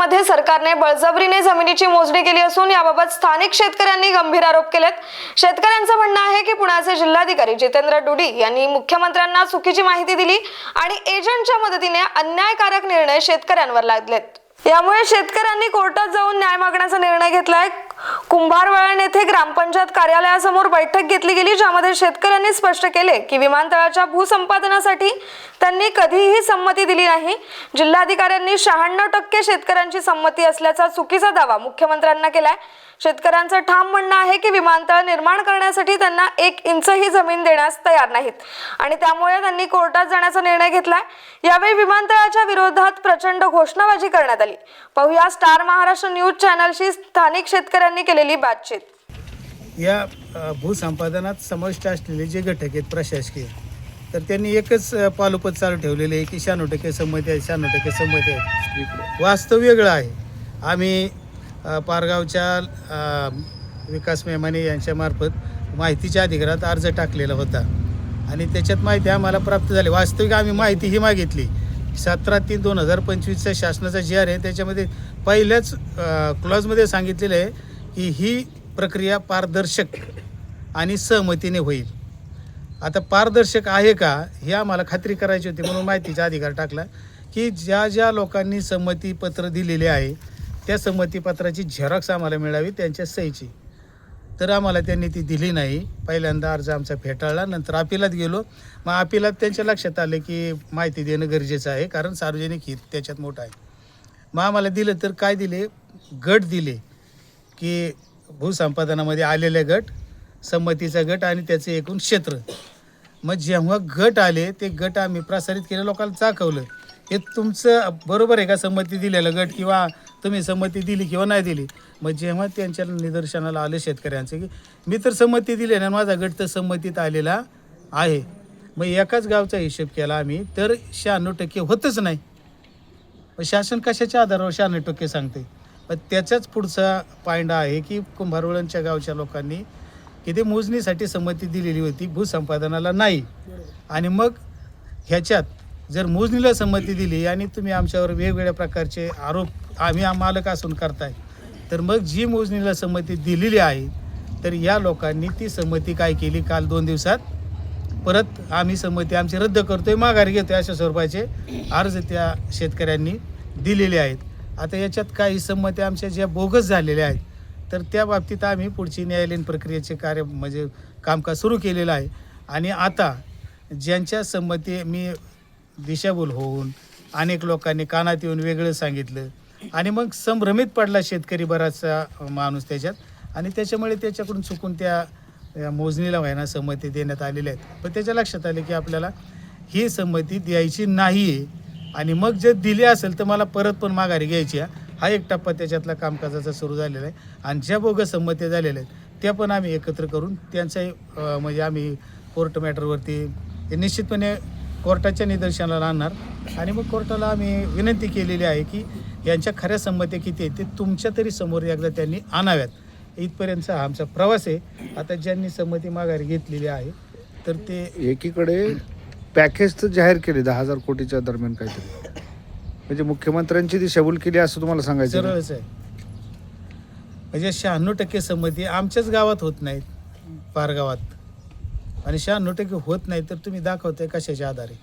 जिल्ह्यामध्ये सरकारने बळजबरीने जमिनीची मोजणी केली असून याबाबत स्थानिक शेतकऱ्यांनी गंभीर आरोप केलेत. शेतकऱ्यांचं म्हणणं आहे की पुण्याचे जिल्हाधिकारी जितेंद्र डुडी यांनी मुख्यमंत्र्यांना चुकीची माहिती दिली आणि एजंटच्या मदतीने अन्यायकारक निर्णय शेतकऱ्यांवर लादलेत. यामुळे शेतकऱ्यांनी कोर्टात जाऊन न्याय मागण्याचा निर्णय घेतलाय. कुंभारवळण येथे ग्रामपंचायत कार्यालयासमोर बैठक घेतली गेली ज्यामध्ये शेतकऱ्यांनी स्पष्ट केले की विमानतळाच्या भूसंपादनासाठी त्यांनी कधीही संमती दिली नाही. जिल्हाधिकाऱ्यांनी शहाण्णव टक्के शेतकऱ्यांची संमती असल्याचा चुकीचा दावा मुख्यमंत्र्यांना केलाय. शेतकऱ्यांचं ठाम म्हणणं आहे की विमानतळ निर्माण करण्यासाठी त्यांना एक इंचही जमीन देण्यास तयार नाहीत. आणि त्यामुळे त्यांनी कोर्टात जाण्याचा निर्णय घेतलाय. यावेळी विमानतळाच्या विरोधात प्रचंड घोषणाबाजी करण्यात आली. पाहूया स्टार महाराष्ट्र न्यूज चॅनलशी स्थानिक शेतकऱ्यांनी केलेली बातचीत. या भूसंपादनात समाविष्ट असलेले जे घटक आहेत प्रशासकीय तर त्यांनी एकच अ, पालोपत चालू ठेवलेले आहे की शहाण्णव टक्के संमती आहे शहाण्णव टक्के संमती आहे. वास्तव वेगळं आहे. आम्ही पारगावच्या विकास मेमाने यांच्यामार्फत माहितीच्या अधिकारात अर्ज टाकलेला होता. आणि त्याच्यात माहिती आम्हाला प्राप्त झाली. वास्तविक आम्ही माहिती ही मागितली. सतरा तीन दोन हजार पंचवीसचा शासनाचा जी आर आहे त्याच्यामध्ये पहिल्याच क्लॉजमध्ये सांगितलेलं आहे की ही प्रक्रिया पारदर्शक आणि सहमतीने होईल. आता पारदर्शक आहे का? हे आम्हाला खात्री करायची होती म्हणून माहितीचा अधिकार टाकला की ज्या ज्या लोकांनी संमतीपत्र दिलेले आहे त्या संमतीपत्राची झेरॉक्स आम्हाला मिळावी त्यांच्या सहीची. तर आम्हाला त्यांनी ती दिली नाही. पहिल्यांदा अर्ज आमचा फेटाळला नंतर अपिलात गेलो. मग अपिलात त्यांच्या लक्षात आले की माहिती देणं गरजेचं आहे कारण सार्वजनिक हित त्याच्यात मोठं आहे. मग आम्हाला दिलं तर काय दिले? गट दिले की भूसंपादनामध्ये आलेले गट संमतीचा गट आणि त्याचे एकूण क्षेत्र. मग जेव्हा गट आले ते गट आम्ही प्रसारित केले लोकांना चाकवलं हे तुमचं बरोबर आहे का संमती दिलेलं गट किंवा तुम्ही संमती दिली किंवा नाही दिली? मग जेव्हा त्यांच्या निदर्शनाला आलं शेतकऱ्यांचं की मी तर संमती दिली ना माझा गट तर संमतीत आलेला आहे. मग एकाच गावचा हिशेब केला आम्ही तर शहाण्णव टक्के होतच नाही. मग शासन कशाच्या आधारावर शहाण्णव टक्के सांगते मग त्याचाच पुढचा पायंडा आहे की कुंभारवळांच्या गावच्या लोकांनी की ते मोजणीसाठी संमती दिलेली होती भूसंपादनाला नाही. आणि मग ह्याच्यात जर मोजणीला संमती दिली आणि तुम्ही आमच्यावर वेगवेगळ्या प्रकारचे आरोप आम्ही मालक असून करताय तर मग जी मोजणीला संमती दिलेली आहे तर या लोकांनी ती संमती काय केली काल दोन दिवसात? परत आम्ही संमती आमची रद्द करतोय माघारी घेतोय अशा स्वरूपाचे अर्ज त्या शेतकऱ्यांनी दिलेले आहेत. आता याच्यात काही संमती आमच्या ज्या बोगस झालेल्या आहेत तर त्या बाबतीत आम्ही पुढची न्यायालयीन प्रक्रियेचे कार्य म्हणजे कामकाज सुरू केलेलं आहे. आणि आता ज्यांच्या संमती मी दिशाभूल होऊन अनेक लोकांनी कानात येऊन वेगळं सांगितलं. आणि मग संभ्रमित पडला शेतकरी बराचसा माणूस त्याच्यात. आणि त्याच्यामुळे त्याच्याकडून चुकून त्या मोजणीला व्हायना संमती देण्यात आलेल्या आहेत. पण त्याच्या लक्षात आले की आपल्याला ही संमती द्यायची नाही आहे आणि मग जर दिली असेल तर मला परत पण माघारी घ्यायची आहे हा एक टप्पा त्याच्यातला कामकाजाचा सुरू झालेला आहे. आणि ज्या बोगस संमत्या झालेल्या आहेत त्या पण आम्ही एकत्र करून त्यांचाही म्हणजे आम्ही कोर्ट मॅटरवरती निश्चितपणे कोर्टाच्या निदर्शनाला आणणार. आणि मग कोर्टाला आम्ही विनंती केलेली आहे की यांच्या खऱ्या संमत्या किती आहेत ते तुमच्या तरी समोर एकदा त्यांनी आणाव्यात. इथपर्यंतचा हा आमचा प्रवास आहे. आता ज्यांनी संमती माघारी घेतलेली आहे तर ते एकीकडे पॅकेज तर जाहीर केले दहा हजार कोटीच्या दरम्यान काहीतरी. म्हणजे मुख्यमंत्र्यांची दिशाभूल केली असं तुम्हाला सांगायचं? सरळच आहे. म्हणजे शहाण्णव टक्के संमती आमच्याच गावात होत नाहीत पारगावात आणि शहाण्णव टक्के होत नाही तर तुम्ही दाखवताय कशाच्या आधारे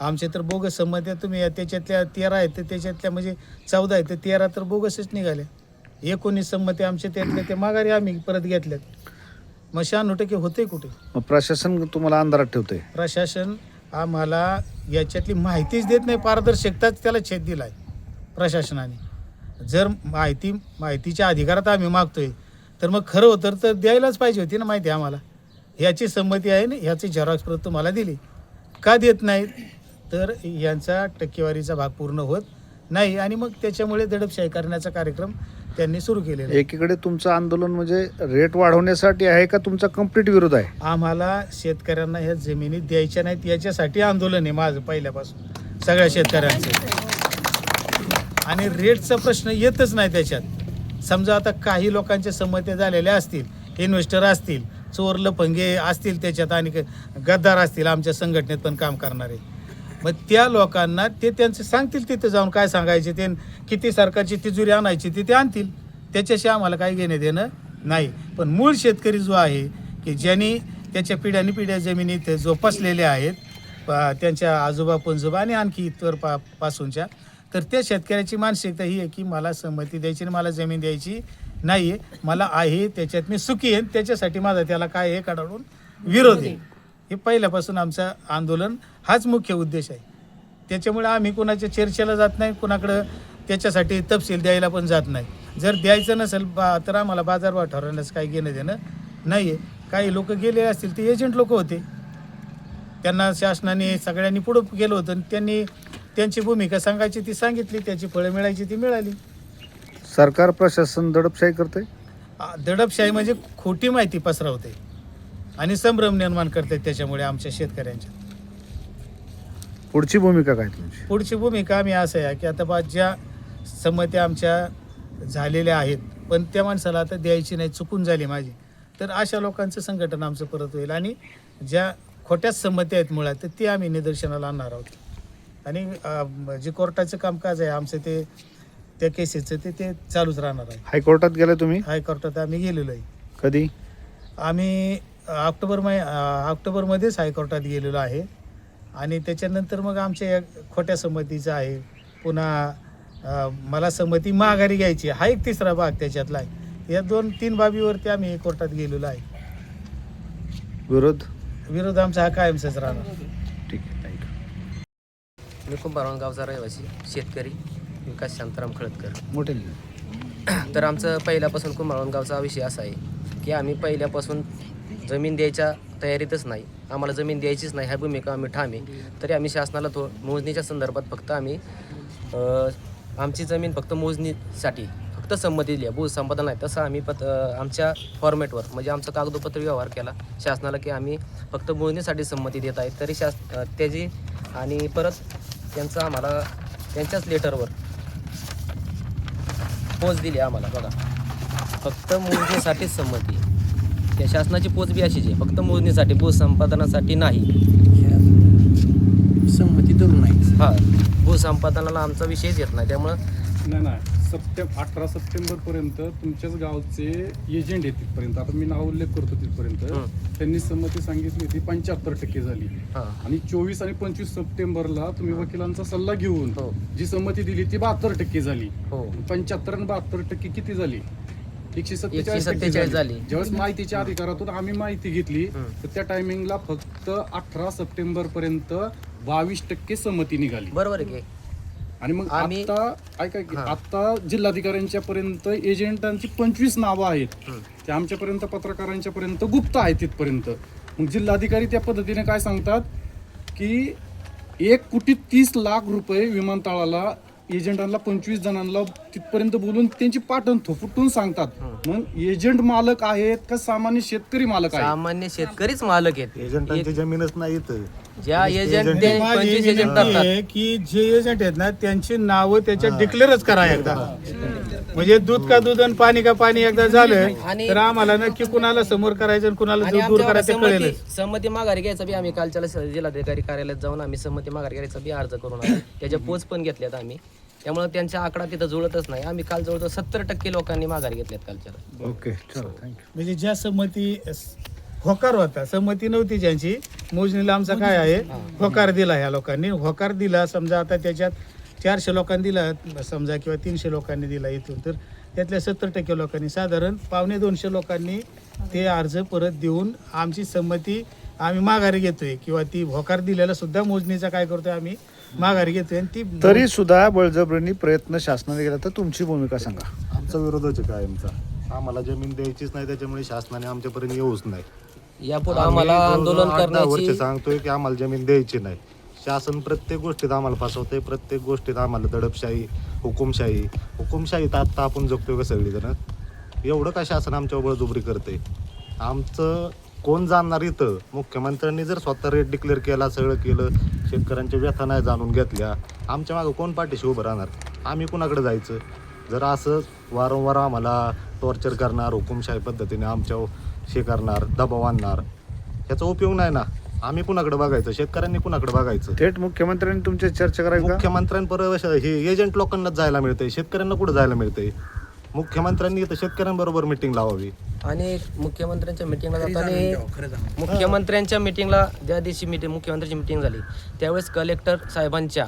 आमचे तर बोगस संमत्या तुम्ही या त्याच्यातल्या तेरा आहेत तर त्याच्यातल्या म्हणजे चौदा आहेत तर तेरा तर बोगसच निघाल्या एकोणीस संमती आमच्या त्यातल्या त्या माघारी आम्ही परत घेतल्यात. मग शहाण्णव टक्के होते कुठे? मग प्रशासन तुम्हाला अंधारात ठेवतंय. प्रशासन आम्हाला याच्यातली माहितीच देत नाही पारदर्शकताच त्याला छेद दिला आहे प्रशासनाने. जर माहिती माहितीच्या अधिकारात आम्ही मागतोय तर मग खरं होतं तर द्यायलाच पाहिजे होती ना माहिती आम्हाला. ह्याची संमती आहे ना ह्याची झेरॉक्स प्रत तुम्हाला दिली. का देत नाहीत तर यांचा टक्केवारीचा भाग पूर्ण होत नाही. आणि मग त्याच्यामुळे दडपशाही करण्याचा कार्यक्रम त्यांनी सुरू केलेला आहे. एकीकडे तुमचं आंदोलन म्हणजे रेट वाढवण्यासाठी आहे का तुमचा कंप्लीट विरोध आहे? आम्हाला शेतकऱ्यांना ह्या जमिनी द्यायच्या नाहीत याच्यासाठी आंदोलन आहे माझं पहिल्यापासून सगळ्या शेतकऱ्यांचं. आणि रेटचा प्रश्न येतच नाही त्याच्यात. समजा आता काही लोकांच्या संमत्या झालेल्या असतील इन्व्हेस्टर असतील चोर लफंगे असतील त्याच्यात आणि क- गद्दार असतील आमच्या संघटनेत पण काम करणारे. मग त्या लोकांना ते त्यांचं सांगतील तिथे जाऊन काय सांगायचे ते किती सरकारची तिजोरी आणायची ती ते आणतील. त्याच्याशी आम्हाला काही घेणे देणं नाही. पण मूळ शेतकरी जो आहे की ज्यांनी त्याच्या पिढ्यानी पिढ्या जमिनीत जोपासलेले आहेत त्यांच्या आजोबा पंजोबा आणि आणखी इतर पा पासूनच्या तर त्या शेतकऱ्याची मानसिकता ही आहे की मला संमती द्यायची आणि मला जमीन द्यायची नाही आहे मला आहे त्याच्यात मी सुखी आहे त्याच्यासाठी माझा त्याला काय हे काढून विरोध आहे. हे पहिल्यापासून आमचं आंदोलन हाच मुख्य उद्देश आहे. त्याच्यामुळे आम्ही कोणाच्या चर्चेला जात नाही कोणाकडं त्याच्यासाठी तपशील द्यायला पण जात नाही. जर द्यायचं नसेल बा तर आम्हाला बाजारभाव ठरवण्याचं काही घेणं देणं नाही आहे काही लोक गेले असतील ते एजंट लोक होते. त्यांना शासनाने सगळ्यांनी पुढं गेलं होतं आणि त्यांनी त्यांची भूमिका सांगायची ती सांगितली त्याची फळं मिळायची ती मिळाली. सरकार प्रशासन दडपशाही करते दडपशाही म्हणजे खोटी माहिती पसरवते. आणि संभ्रम निर्माण करते त्याच्यामुळे आमच्या शेतकऱ्यांच्या. पुढची भूमिका काय तुमची? पुढची भूमिका आम्ही असं आहे की आता बा ज्या संमत्या आमच्या झालेल्या आहेत पण त्या माणसाला आता द्यायची नाही चुकून झाली माझी. तर अशा लोकांचं संघटन आमचं परत होईल आणि ज्या खोट्याच संमत्या आहेत मुळात तर ती आम्ही निदर्शनाला आणणार आहोत. आणि जे कोर्टाचं कामकाज आहे आमचं ते त्या केसेसचं ते ते चालूच राहणार आहे. हायकोर्टात गेले तुम्ही? हायकोर्टात आम्ही गेलेलो आहे. कधी? आम्ही ऑक्टोबर मै ऑक्टोबरमध्येच हायकोर्टात गेलेलो आहे. आणि त्याच्यानंतर मग आमच्या या खोट्या संमतीचं आहे. पुन्हा मला संमती माघारी घ्यायची हा एक तिसरा भाग त्याच्यातला आहे. या दोन तीन बाबीवरती आम्ही कोर्टात गेलेलो आहे. विरोध? विरोध आमचा हा कायमचाच राहणार. ठीक आहे थँक्यू मी कुंभारवाड गावचा रहिवासी शेतकरी विकास शांताराम खळदकर. मोठे तर आमचं पहिल्यापासून कुंभारवाड गावचा विषय असा आहे की आम्ही पहिल्यापासून जमीन द्यायच्या तयारीतच नाही. आम्हाला जमीन द्यायचीच नाही ह्या भूमिका आम्ही ठामे. तरी आम्ही शासनाला थो मोजणीच्या संदर्भात फक्त आम्ही आमची जमीन फक्त मोजणीसाठी फक्त संमती दिली आहे. भूसंपादन नाही. तसं आम्ही पत आमच्या फॉर्मॅटवर म्हणजे आमचा कागदोपत्र व्यवहार केला शासनाला की आम्ही फक्त मोजणीसाठी संमती देत आहे. तरी शास त्याची आणि परत त्यांचं आम्हाला त्यांच्याच लेटरवर पोच दिली आम्हाला. बघा. फक्त मोजणीसाठीच संमती. त्या शासनाची पोच बी अशीच आहे. फक्त मोजणीसाठी भूसंपादनासाठी नाही. संमती धरून नाही हा. भूसंपादनाला आमचा विषयच येत नाही. त्यामुळं नाही नाही. सप्टेंबर अठरा सप्टेंबरपर्यंत तुमच्याच गावचे एजंट आहेत तिथपर्यंत. आता मी नाव उल्लेख करतो तिथपर्यंत. त्यांनी संमती सांगितली होती पंच्याहत्तर टक्के झाली. हां. आणि चोवीस आणि पंचवीस सप्टेंबरला तुम्ही वकिलांचा सल्ला घेऊन हो. जी संमती दिली ती बहात्तर टक्के झाली. हो. पंच्याहत्तर आणि बहात्तर टक्के किती झाली? एकशे सत्तेचाळीस टक्के 147 झाली. ज्यावेळेस माहितीच्या अधिकारातून आम्ही माहिती घेतली. तर त्या टायमिंगला फक्त अठरा सप्टेंबर पर्यंत बावीस टक्के संमती निघाली बरोबर आहे की आणि मग आम्ही- आता ऐका की हा. आता जिल्हाधिकाऱ्यांच्या पर्यंत एजंटांची पंचवीस नावं आहेत. ते आमच्यापर्यंत पत्रकारांच्या पर्यंत गुप्त आहेत तिथपर्यंत मग जिल्हाधिकारी त्या पद्धतीने काय सांगतात की एक कोटी तीस लाख रुपये विमानतळाला एजंटांना पंचवीस जणांना तिथपर्यंत बोलून त्यांची पाठण थोपटून सांगतात. मग एजंट मालक आहेत का सामान्य शेतकरी मालक आहेत? सामान्य शेतकरीच मालक आहेत. एजंटांची जमीनच नाही इथं. ज्या एजंट ते माझी पंचवीस एजंट विनंती करतात. आहे की जे एजंट आहेत ना त्यांची नावं त्याच्यात डिक्लेअरच करा एकदा. म्हणजे दूध का दूध आणि पाणी का पाणी एकदा झालं आणि- तर आम्हाला नक्की कुणाला समोर करायचं आणि कुणाला आणि दूर करायचं संमती कळेल संमती माघारी घ्यायचा बी आम्ही. कालच्या जिल्हाधिकारी कार्यालयात जाऊन आम्ही संमती माघारी घ्यायचा बी अर्ज करून आलो. त्याच्या पोच पण घेतल्यात आम्ही. त्यामुळे त्यांचा आकडा तिथं जुळतच नाही. आम्ही काल जवळजवळ सत्तर टक्के लोकांनी माघारी घेतल्यात कालच्या ओके चलो थँक्यू म्हणजे ज्या संमती होकार होता संमती नव्हती ज्यांची. मोजणीला आमचा काय आहे? होकार दिला ह्या लोकांनी. होकार दिला समजा आता त्याच्यात चारशे लोकांनी दिला समजा किंवा तीनशे लोकांनी दिला इथून तर त्यातल्या सत्तर टक्के लोकांनी साधारण पावणे दोनशे लोकांनी ते अर्ज परत देऊन आमची संमती आम्ही माघारी घेतोय किंवा ती होकार दिलेला सुद्धा मोजणीचा काय करतोय आम्ही? माघारी घेतोय आणि ती तरी सुद्धा बळजबरीने प्रयत्न शासनाने केला. तर तुमची भूमिका सांगा. आमचा विरोधच आहे कायमचा. आम्हाला जमीन द्यायचीच नाही त्याच्यामुळे शासनाने आमच्यापर्यंत येऊच नाही. यापुढे आम्हाला आम्ही आंदोलन जवळजवळ वर्ष करण्याची सांगतोय की आम्हाला जमीन द्यायची नाही. शासन प्रत्येक गोष्टीत आम्हाला फसवतंय प्रत्येक गोष्टीत आम्हाला दडपशाही हुकुमशाही. हुकुमशाहीत आत्ता आपण जगतोय का सगळीजण? एवढं का शासन आमच्या बळजुबरी करते आमचं कोण जाणणार इथं? मुख्यमंत्र्यांनी जर स्वतः रेट डिक्लेअर केला सगळं केलं शेतकऱ्यांच्या व्यथा नाही जाणून घेतल्या आमच्या मागं कोण पाठीशी उभं राहणार? आम्ही कुणाकडे जायचं? जर असं वारंवार आम्हाला टॉर्चर करणार हुकुमशाही पद्धतीने आमच्या हे करणार दबाव आणणार याचा उपयोग नाही ना. आम्ही कुणाकडे बघायचं? शेतकऱ्यांनी कुणाकडे बघायचं? थेट मुख्यमंत्र्यांनी तुमच्या चर्चा करायची मुख्यमंत्र्यांबरोबर हे एजंट लोकांनाच जायला मिळतंय. शेतकऱ्यांना कुठं जायला मिळतंय? मुख्यमंत्र्यांनी इथं शेतकऱ्यांबरोबर मिटिंग लावावी. आणि मुख्यमंत्र्यांच्या मिटिंगला जाताना. मुख्यमंत्र्यांच्या मिटिंगला ज्या दिवशी मिटिंग मुख्यमंत्र्यांची मिटिंग झाली त्यावेळेस कलेक्टर साहेबांच्या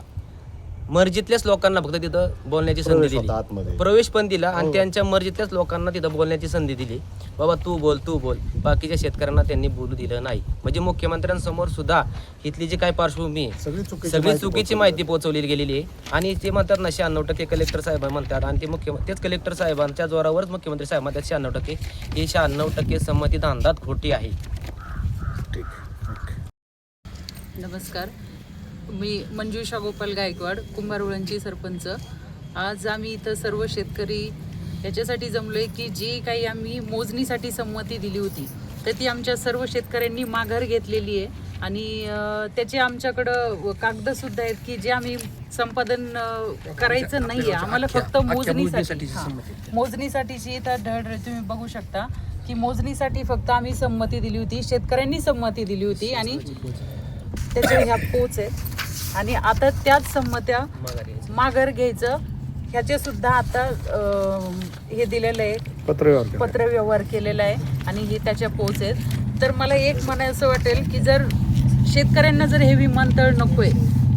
मर्जीतल्याच लोकांना फक्त तिथं बोलण्याची संधी प्रवेश दिली. आतमध्ये. प्रवेश पण दिला आणि त्यांच्या मर्जीतल्याच लोकांना तिथं बोलण्याची संधी दिली. बाबा तू बोल तू बोल. बाकीच्या शेतकऱ्यांना त्यांनी बोलू दिलं नाही. म्हणजे मुख्यमंत्र्यांसमोर सुद्धा इथली जी काय पार्श्वभूमी आहे सगळी चुकीची सगळी माहिती चुकीची माहिती पोहोचवली गेलेली आहे. आणि ते म्हणतात ना शहाण्णव टक्के कलेक्टर साहेब म्हणतात. आणि ते मुख्य तेच कलेक्टर साहेबांच्या जोरावरच मुख्यमंत्री साहेब म्हणतात शहाण्णव टक्के. ही शहाण्णव टक्के संमती धांदात खोटी आहे. ठीक आहे ओके नमस्कार. मी मंजुषा गोपाल गायकवाड कुंभारवळणची सरपंच. आज आम्ही इथं सर्व शेतकरी याच्यासाठी जमलोय की जी काही आम्ही मोजणीसाठी संमती दिली होती तर ती आमच्या सर्व शेतकऱ्यांनी माघार घेतलेली आहे. आणि त्याचे आमच्याकडं कागदसुद्धा आहेत की जे आम्ही संपादन करायचं नाही आहे आम्हाला फक्त मोजणीसाठी मोजणीसाठीची इथं ढळ तुम्ही बघू शकता की मोजणीसाठी फक्त आम्ही संमती दिली होती शेतकऱ्यांनी संमती दिली होती आणि त्याच्या ह्या पोच आहेत. आणि आता त्याच संमत्या माघारी घ्यायचं. ह्याचे सुद्धा आता अं, हे दिलेलं आहे. पत्रव्यवहार केला. पत्रव्यवहार केलेला आहे आणि हे त्याच्या पोच आहेत. तर मला एक म्हणायचं वाटेल की जर शेतकऱ्यांना जर हे विमानतळ नकोय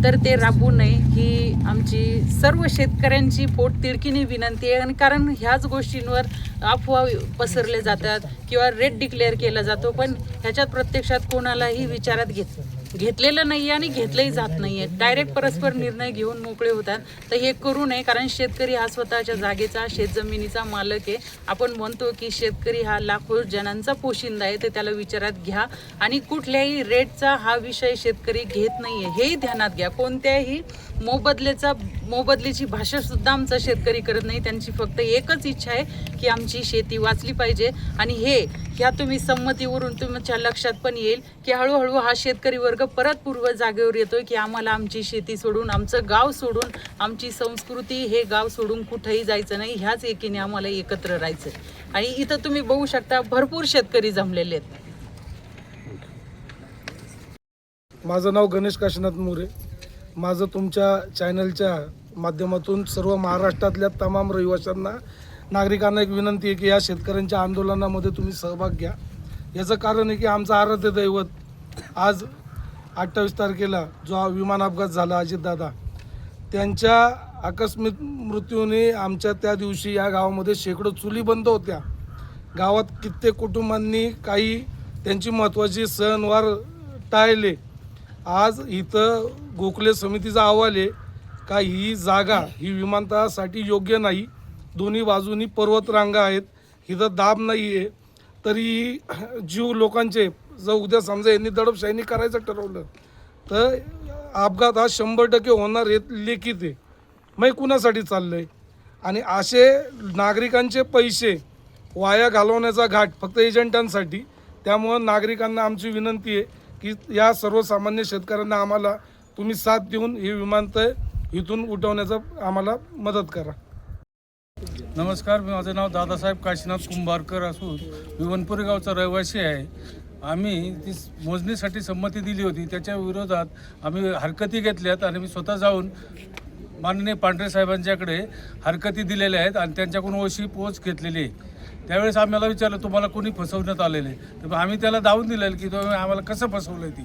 तर ते राबवू नये. ही आमची सर्व शेतकऱ्यांची पोट तिडकीने विनंती आहे. आणि कारण ह्याच गोष्टींवर अफवा पसरले जातात किंवा रेट डिक्लेअर केला जातो. पण ह्याच्यात प्रत्यक्षात कोणालाही विचारात घेत घेतलेलं नाही आणि घेतलंही जात नाही आहे डायरेक्ट परस्पर निर्णय घेऊन मोकळे होतात. तर हे करू नये कारण शेतकरी हा स्वतःच्या जागेचा शेतजमिनीचा मालक आहे. आपण म्हणतो की शेतकरी हा लाखो जणांचा पोशिंदा आहे तर त्याला विचारात घ्या. आणि कुठल्याही रेटचा हा विषय शेतकरी घेत नाही आहे हेही ध्यानात घ्या. कोणत्याही मोबदल्याचा मोबदलीची भाषा सुद्धा आमचा शेतकरी करत नाही. त्यांची फक्त एकच इच्छा आहे की आमची शेती वाचली पाहिजे. आणि हे ह्या तुम्ही संमतीवरून तुमच्या लक्षात पण येईल की हळूहळू हा शेतकरी वर्ग परत पूर्व जागेवर येतोय की आम्हाला आमची शेती सोडून आमचं गाव सोडून आमची संस्कृती हे गाव सोडून कुठेही जायचं नाही. ह्याच एकीने आम्हाला एकत्र राहायचं आणि इथं तुम्ही बघू शकता भरपूर शेतकरी जमलेले आहेत. माझं नाव गणेश काशीनाथ मोरे. माझं तुमच्या चॅनलच्या माध्यमातून सर्व महाराष्ट्रातल्या तमाम रहिवाशांना नागरिकांना एक विनंती आहे की या शेतकऱ्यांच्या आंदोलनामध्ये तुम्ही सहभाग घ्या. याचं कारण आहे की आमचं आराध्य दैवत आज अठ्ठावीस तारखेला जो हा विमान अपघात झाला अजितदादा त्यांच्या आकस्मिक मृत्यूने आमच्या त्या दिवशी या गावामध्ये शेकडो चुली बंद होत्या. गावात कित्येक कुटुंबांनी काही त्यांची महत्त्वाची सणवार टाळले. आज इथं गोखले समितीचा अहवाल आहे का ही जागा ही विमानतळासाठी योग्य नाही. दोन्ही बाजूनी पर्वतरांगा आहेत. इथं दाब नाही आहे तरी जीव लोकांचे जर उद्या समजा यांनी दडपशाहीने करायचं ठरवलं तर अपघात हा शंभर टक्के होणार येत लेखित आहे. मग कुणासाठी चाललं आहे आणि असे नागरिकांचे पैसे वाया घालवण्याचा घाट फक्त एजंटांसाठी त्यामुळं नागरिकांना आमची विनंती आहे की या सर्वसामान्य शेतकऱ्यांना आम्हाला तुम्ही साथ देऊन हे विमानतळ इथून उठवण्याचा आम्हाला मदत करा. नमस्कार मी माझं नाव दादासाहेब काशीनाथ कुंभारकर असून मी वनपुरी गावचा रहिवासी आहे. आम्ही ती मोजणीसाठी संमती दिली होती. त्याच्या विरोधात आम्ही हरकती घेतल्यात आणि मी स्वतः जाऊन माननीय पांढरे साहेबांच्याकडे हरकती दिलेल्या आहेत आणि त्यांच्याकडून ओशी पोच घेतलेली आहे. त्यावेळेस आम्हाला विचारलं तुम्हाला कोणी फसवण्यात आलेलं आहे? तर आम्ही त्याला दावून दिलेलं की तुम्ही आम्हाला कसं फसवलं ती?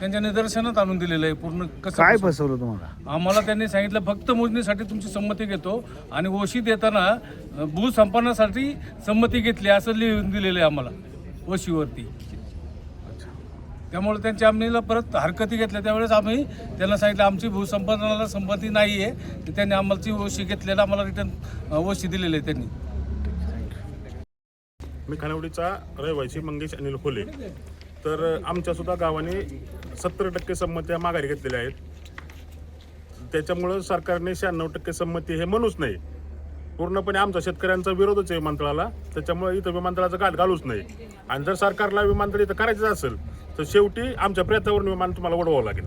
त्यांच्या निदर्शनात आणून दिलेलं आहे पूर्ण कसं काय फसवलं. तुम्हाला? आम्हाला त्यांनी सांगितलं फक्त मोजणीसाठी तुमची संमती घेतो आणि ओशी देताना भूसंपादनासाठी संमती घेतली असं लिहून दिलेलं आहे आम्हाला ओशीवरती. त्यामुळे त्यांच्या आम्हीला परत हरकती घेतल्या. त्यावेळेस आम्ही त्यांना सांगितलं आमची भूसंपादनाला संमती नाही आहे त्यांनी आम्हाला ओशी घेतलेला आम्हाला रिटर्न ओशी दिलेली आहे त्यांनी. मी खानावडीचा रहिवासी मंगेश अनिल खोले. तर आमच्या सुद्धा गावाने सत्तर टक्के संमत्या माघारी घेतलेल्या आहेत. त्याच्यामुळं सरकारने शहाण्णव टक्के संमती हे म्हणूच नाही. पूर्णपणे आमचा शेतकऱ्यांचा विरोधच आहे विमानतळाला. त्याच्यामुळे इथं विमानतळाचं गाठ घालूच नाही. आणि जर सरकारला विमानतळ इथं करायचं असेल तर शेवटी आमच्या प्रयत्नावरून विमान तुम्हाला उडवावं लागेल.